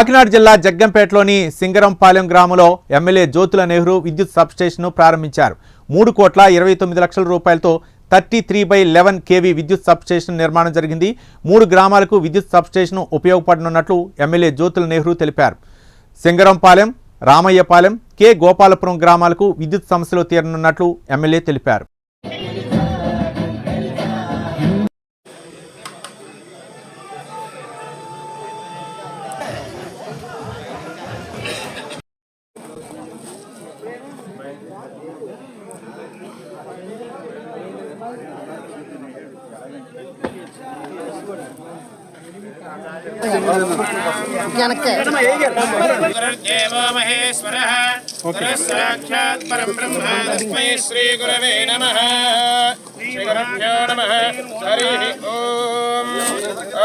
కాకినాడ జిల్లా జగ్గంపేటలోని సింగరంపాలెం గ్రామంలో ఎమ్మెల్యే జ్యోతుల నెహ్రూ విద్యుత్ సబ్స్టేషన్ను ప్రారంభించారు. మూడు కోట్ల ఇరవై తొమ్మిది లక్షల రూపాయలతో thirty three by eleven KV విద్యుత్ సబ్స్టేషన్ నిర్మాణం జరిగింది. మూడు గ్రామాలకు విద్యుత్ సబ్స్టేషన్ ఉపయోగపడనున్నట్లు ఎమ్మెల్యే జ్యోతుల నెహ్రూ తెలిపారు. సింగరంపాలెం రామయ్యపాలెం కె గోపాలపురం గ్రామాలకు విద్యుత్ సమస్యలు తీరనున్నట్లు ఎమ్మెల్యే తెలిపారు. महेश्वरः साक्षात् परं ब्रह्म तस्मै श्रीगुरवे नमः श्रीगुरुभ्यो नमः हरिः ॐ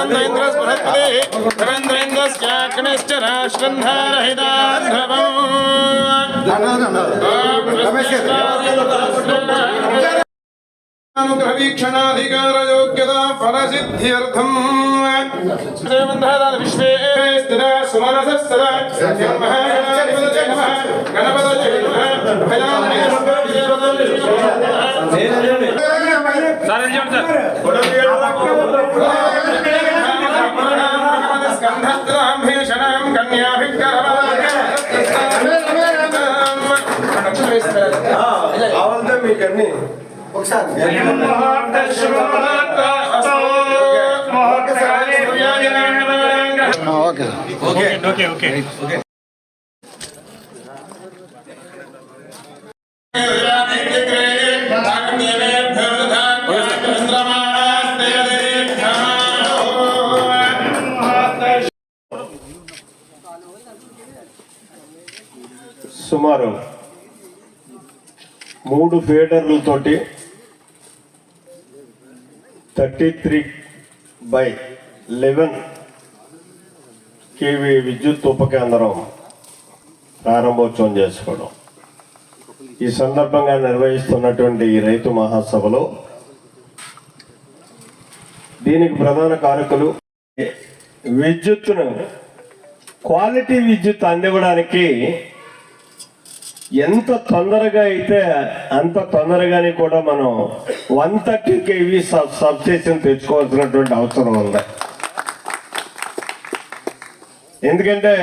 देव बृहस्पतिः धवन्त इन्द्रस्याग्निश्च ध्रुवमिति ध्रुवमिति ध्रुवं ध्रुवमिति ध्रुवम् शिवं मे स्यादशान्तं प्रयश्च मे परदानकल्पोऽङ्गुलम् पुरुष ध्रुवन्द्रेन्द्रस्बृहस्पतिः राष्ट्रन्धारहितान्ध्रवम् గంధస్త్రాభీషణం కన్యాభికరవాళ్ళతో మీకు అన్ని ఒకసారి సుమారు మూడు ఫీడర్లతోటి thirty three by eleven KV విద్యుత్ ఉప కేంద్రం ప్రారంభోత్సవం చేసుకోవడం. ఈ సందర్భంగా నిర్వహిస్తున్నటువంటి ఈ రైతు మహాసభలో దీనికి ప్రధాన కారకులు విద్యుత్తును క్వాలిటీ విద్యుత్ అందివ్వడానికి ఎంత తొందరగా అయితే అంత తొందరగానే కూడా మనం one thirty KV sub substation తెచ్చుకోవాల్సినటువంటి అవసరం ఉంది. ఎందుకంటే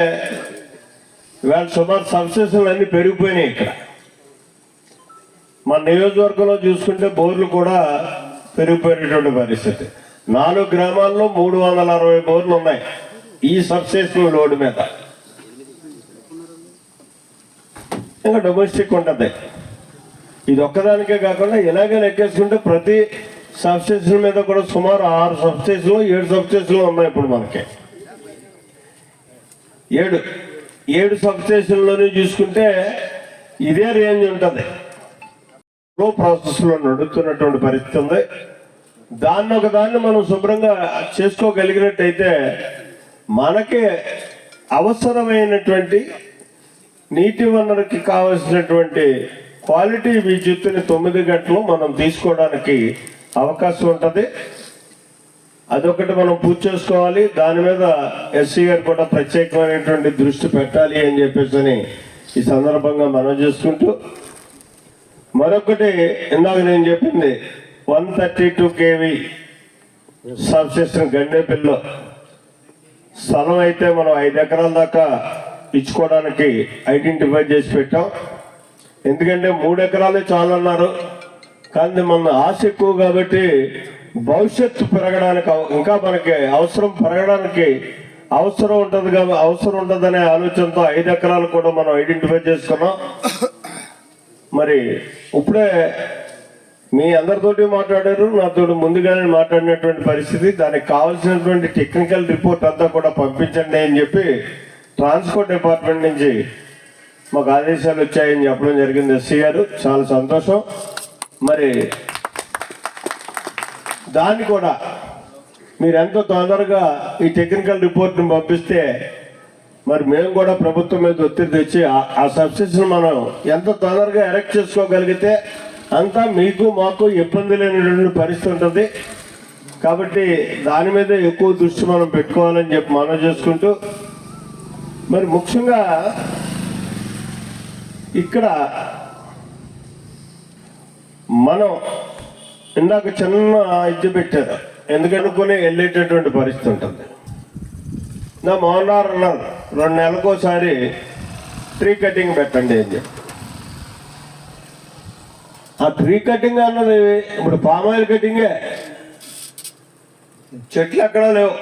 ఇవాళ సుమారు సబ్స్టేషన్లు అన్నీ పెరిగిపోయినాయి ఇక్కడ. మన నియోజకవర్గంలో చూసుకుంటే బోర్లు కూడా పెరిగిపోయినటువంటి పరిస్థితి. నాలుగు గ్రామాల్లో మూడు వందల అరవై బోర్లు ఉన్నాయి ఈ సబ్స్టేషన్ లోడ్ మీద. ఇంకా డొమెస్టిక్ ఉంటుంది. ఇది ఒక్కదానికే కాకుండా ఇలాగే లెక్కేసుకుంటే ప్రతి సబ్స్టేషన్ మీద కూడా సుమారు ఆరు సబ్స్టేషన్లు ఏడు సబ్స్టేషన్లు ఉన్నాయి ఇప్పుడు మనకి. ఏడు ఏడు సబ్స్టేషన్లోనే చూసుకుంటే ఇదే రేంజ్ ఉంటుంది. లో ప్రాసెస్లో నడుస్తున్నటువంటి పరిస్థితి ఉంది. దాన్ని ఒక దాన్ని మనం శుభ్రంగా చేసుకోగలిగినట్టయితే మనకి అవసరమైనటువంటి నీటి వనరుకి కావలసినటువంటి క్వాలిటీ విద్యుత్తుని తొమ్మిది గంటలు మనం తీసుకోవడానికి అవకాశం ఉంటుంది. అదొకటి మనం పూర్తి చేసుకోవాలి. దాని మీద ఎస్సీ గారు కూడా ప్రత్యేకమైనటువంటి దృష్టి పెట్టాలి అని చెప్పేసి ఈ సందర్భంగా మనం చేసుకుంటూ మరొకటి ఇందాక నేను చెప్పింది one thirty two KV substation గండేపల్లిలో. స్థలం అయితే మనం ఐదు ఎకరాల దాకా ఇచ్చుకోవడానికి ఐడెంటిఫై చేసి పెట్టాం. ఎందుకంటే మూడు ఎకరాలే చాలన్నారు. కానీ మన ఆశ ఎక్కువ కాబట్టి భవిష్యత్తు పెరగడానికి ఇంకా మనకి అవసరం పెరగడానికి అవసరం ఉంటుంది కాబట్టి అవసరం ఉంటుందనే ఆలోచనతో ఐదు ఎకరాలు కూడా మనం ఐడెంటిఫై చేసుకున్నాం. మరి ఇప్పుడే మీ అందరితోటి మాట్లాడారు నాతో ముందుగానే మాట్లాడినటువంటి పరిస్థితి. దానికి కావాల్సినటువంటి టెక్నికల్ రిపోర్ట్ అంతా కూడా పంపించండి అని చెప్పి ట్రాన్స్పోర్ట్ డిపార్ట్మెంట్ నుంచి మాకు ఆదేశాలు వచ్చాయని చెప్పడం జరిగింది. ఎస్సీ గారు చాలా సంతోషం. మరి దాన్ని కూడా మీరు ఎంతో తొందరగా ఈ టెక్నికల్ రిపోర్ట్ని పంపిస్తే మరి మేము కూడా ప్రభుత్వం మీద ఒత్తిడి తెచ్చి ఆ- ఆ సబ్సిడీని మనం ఎంత తొందరగా ఎరెక్ట్ చేసుకోగలిగితే అంతా మీకు మాకు ఇబ్బంది లేనటువంటి పరిస్థితి ఉంటుంది. కాబట్టి దాని మీద ఎక్కువ దృష్టి మనం పెట్టుకోవాలని చెప్పి మనం చేసుకుంటూ మరి ముఖ్యంగా ఇక్కడ మనం ఇందాక చిన్న ఇది పెట్టారు. ఎందుకనుకుని వెళ్ళేటటువంటి పరిస్థితి ఉంటుంది. నా మోహన్లాల్ అన్నారు రెండు నెలలకోసారి ట్రీ కటింగ్ పెట్టండి అని చెప్పి. ఆ ట్రీ కటింగ్ అన్నది ఇప్పుడు పామాయిల్ కటింగే చెట్లు ఎక్కడా లేవు.